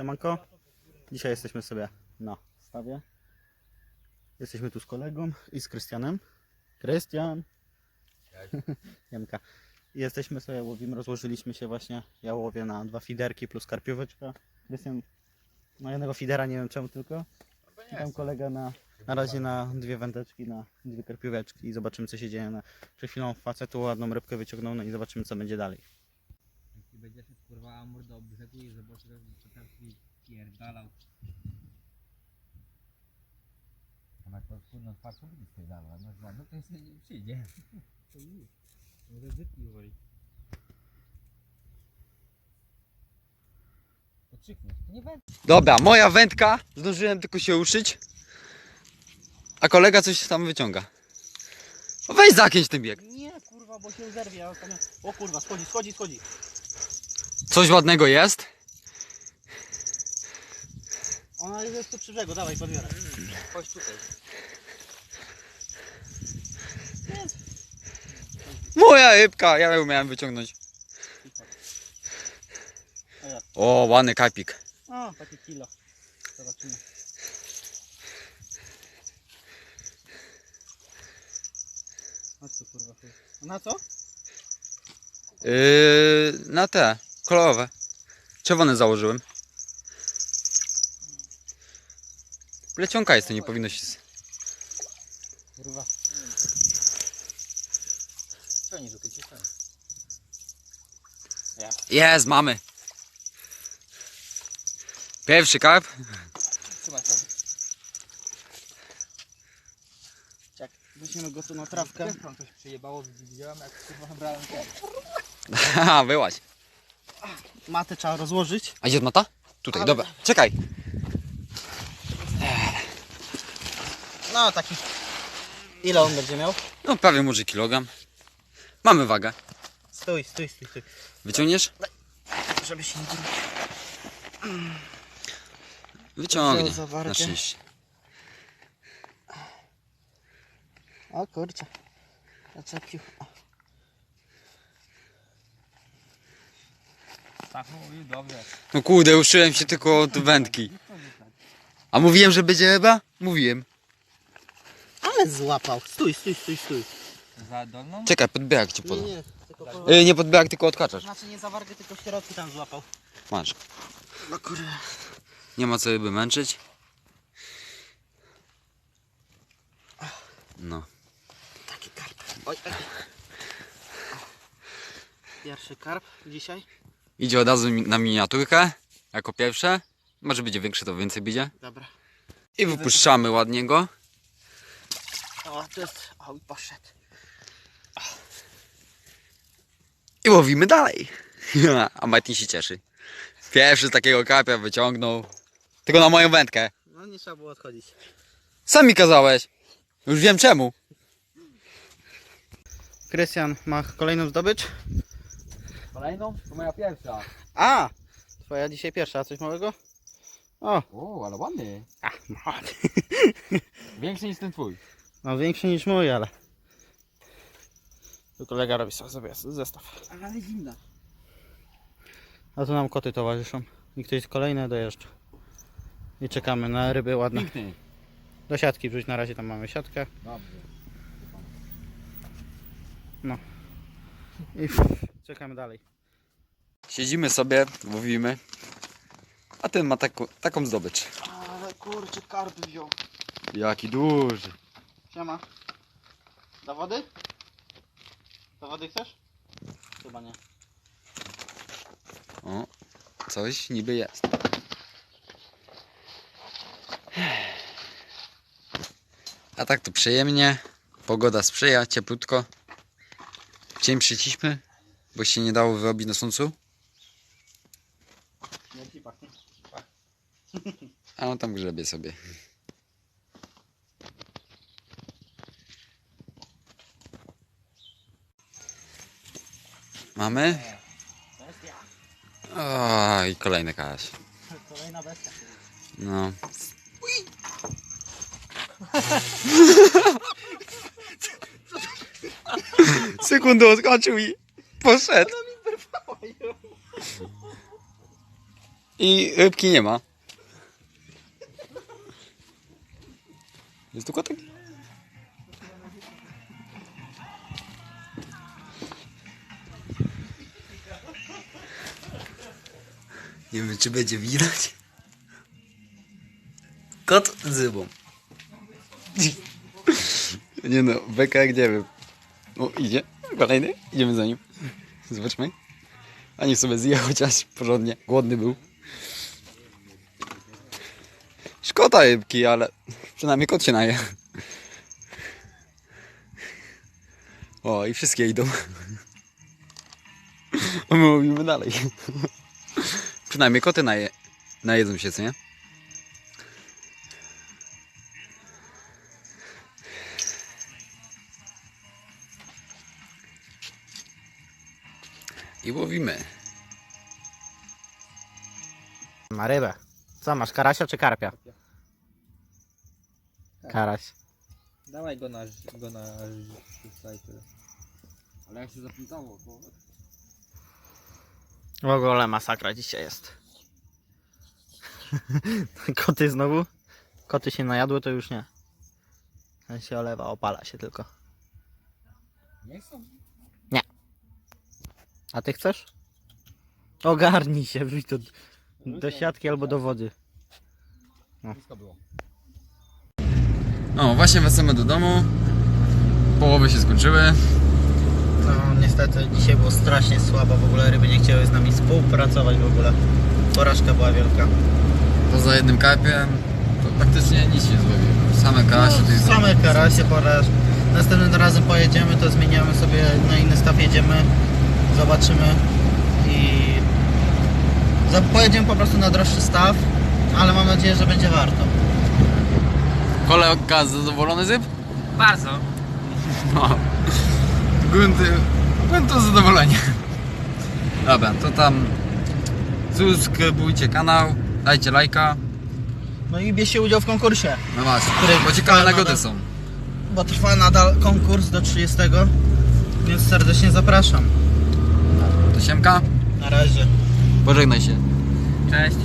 Siemanko. Dzisiaj jesteśmy sobie na stawie. Jesteśmy tu z kolegą i z Krystianem. Krystian. Jamka. I Jesteśmy sobie, łowimy, rozłożyliśmy się właśnie. Ja łowię na dwa fiderki plus karpióweczka. Krystian na jednego fidera, nie wiem czemu tylko. I tam kolega na, na razie na dwie wędeczki, na dwie karpióweczki i zobaczymy co się dzieje. Na, przed chwilą facetu ładną rybkę wyciągnął no i zobaczymy co będzie dalej. Będzie szedł kurwa amur do brzegu i zobaczy, że tam pierdalał. A na to kurno twarz nie spierdala, no za no to jest nie przyjdzie. To już. Może. Dobra, moja wędka. Zdążyłem tylko się uszyć. A kolega coś tam wyciąga. Weź zakręć ten bieg. Nie kurwa, bo się zerwie. O kurwa, schodzi, schodzi, schodzi. Coś ładnego jest. Ona jest tu przy brzegu, dawaj podbieraj. Chodź tutaj. Moja rybka, ja ją miałem wyciągnąć. O, ładny kapik. O, takie kilo. Zobaczymy. Chodź tu kurwa. chuj. A Na co? Yy, na te, kolorowe. Czerwone założyłem. Plecionka jest, to nie powinno się... Kurwa. Co tutaj ci Jest, mamy. Pierwszy karp. Trzymaj to. Jak weźmiemy go tu na trawkę. Tam coś przyjebało, widziałem jak kurwa brałem ten. Haha, wyłaź. Matę trzeba rozłożyć. A gdzie mata? Tutaj, Ale- dobra. Czekaj. No taki. Ile on będzie miał? No prawie może kilogram. Mamy wagę. Stój, stój, stój, stój. Wyciągniesz? Żeby się nie drugi. Wyciągnie. Wziął zawarkę. Na szczęście. O kurczę. Zaczepił. Tak mówił, dobrze. No kurde, ruszyłem się tylko od wędki. A mówiłem, że będzie ryba? Mówiłem. Ale złapał. Stój, stój, stój, stój. Za dolną? Czekaj, podbierak ci Nie, podam. nie. Tylko kurwa. Yy, nie podbierak, tylko odkaczasz. Znaczy nie zawargę, tylko środki tam złapał. Masz. No kurwa. Nie ma co ryby męczyć. No. Taki karp. Oj, oj. Pierwszy karp dzisiaj. Idzie od razu na miniaturkę. Jako pierwsze. Może będzie większe, to więcej będzie. Dobra. I wypuszczamy ładnie go. O, to jest. O, i poszedł. I łowimy dalej. A Martin się cieszy. Pierwszy z takiego karpia wyciągnął. Tylko na moją wędkę. No nie trzeba było odchodzić. Sam mi kazałeś. Już wiem czemu. Krystian ma kolejną zdobycz. Kolejną? To moja pierwsza. A! Twoja dzisiaj pierwsza, coś małego? O! O, ale ładny. A, no. Większy niż ten twój. no większy niż mój, ale. Tu kolega robi sobie zestaw. Ale zimna. A tu nam koty towarzyszą. I ktoś kolejne dojeżdża. I czekamy na ryby ładne. Piękny. Do siatki wrzuć na razie tam mamy siatkę. Dobrze. I czekamy dalej. Siedzimy sobie, łowimy. A ten ma taką, taką zdobycz. Ale kurczę, karp wziął. Jaki duży. Siema. Do wody? Do wody chcesz? Chyba nie. O, coś niby jest. A tak to przyjemnie. Pogoda sprzyja, cieplutko. Dzień przyciśmy, bo się nie dało wyrobić na słońcu. A on tam grzebie sobie. Mamy? Bestia. O, i kolejny kaś. Kolejna bestia. No. Sekundę odskoczył i poszedł. I rybki nie ma. Jest tu kotek? Nie wiem, czy będzie widać. Kot z rybą. Nie no, beka jak nie wiem. O, idzie. Kolejny. Idziemy za nim. Zobaczmy. A niech sobie zje chociaż porządnie. Głodny był. Szkoda rybki, ale przynajmniej kot się naje. O, i wszystkie idą. A my mówimy dalej. Przynajmniej koty naje, najedzą się, co nie? I łowimy. Ma rybę. Co masz, karasia czy karpia? Karaś. Dawaj go na, go na tutaj tyle. Ale jak się zaplątało, to... W ogóle masakra dzisiaj jest. Koty znowu? Koty się najadły, to już nie. Ten się olewa, opala się tylko. Nie są? A ty chcesz? Ogarnij się, wrzuć to do siatki albo do wody. Wszystko było. No, właśnie wracamy do domu. Połowy się skończyły. No niestety dzisiaj było strasznie słabo, w ogóle ryby nie chciały z nami współpracować w ogóle. Porażka była wielka. Poza jednym karpiem, to praktycznie nic się złowiło. Same karasie to jest No, Same karasie, porażki. Następnym razem pojedziemy, to zmieniamy sobie na inny staw, jedziemy, zobaczymy i pojedziemy po prostu na droższy staw, ale mam nadzieję, że będzie warto. Kolega zadowolony z ryb? Bardzo. No. Grunty, gruntu zadowolenie. Dobra, to tam subskrybujcie kanał, dajcie lajka. No i bierzcie udział w konkursie, No właśnie, Który bo ciekawe trwa nagody nadal. są. bo trwa nadal konkurs do 30, więc serdecznie zapraszam. To Siemka, Na razie. Pożegnaj się. Cześć.